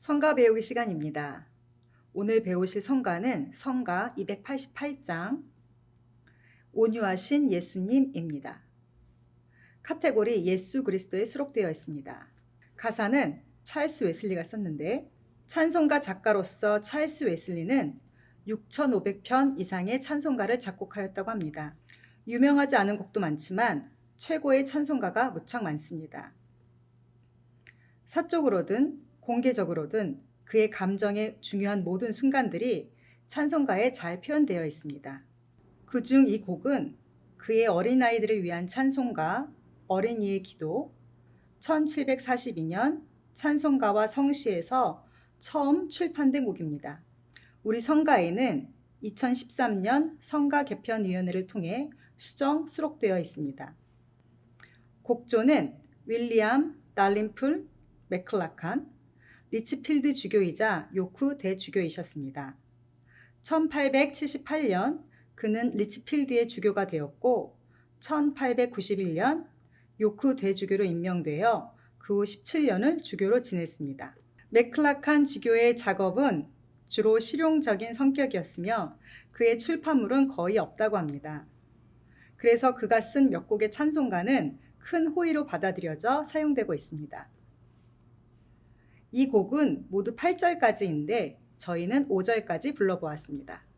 성가 배우기 시간입니다. 오늘 배우실 성가는 성가 288장 온유하신 예수님입니다. 카테고리 예수 그리스도에 수록되어 있습니다. 가사는 찰스 웨슬리가 썼는데 찬송가 작가로서 찰스 웨슬리는 6,500편 이상의 찬송가를 작곡하였다고 합니다. 유명하지 않은 곡도 많지만 최고의 찬송가가 무척 많습니다. 사적으로든 공개적으로든 그의 감정의 중요한 모든 순간들이 찬송가에 잘 표현되어 있습니다. 그중 이 곡은 그의 어린아이들을 위한 찬송가 어린이의 기도 1742년 찬송가와 성시에서 처음 출판된 곡입니다. 우리 성가에는 2013년 성가 개편위원회를 통해 수정 수록되어 있습니다. 곡조는 윌리엄 달림풀 맥클라칸 리치필드 주교이자 요크 대주교이셨습니다. 1878년 그는 리치필드의 주교가 되었고 1891년 요크 대주교로 임명되어 그 후 17년을 주교로 지냈습니다. 맥클라칸 주교의 작업은 주로 실용적인 성격이었으며 그의 출판물은 거의 없다고 합니다. 그래서 그가 쓴 몇 곡의 찬송가는 큰 호의로 받아들여져 사용되고 있습니다. 이 곡은 모두 8절까지인데 저희는 5절까지 불러보았습니다.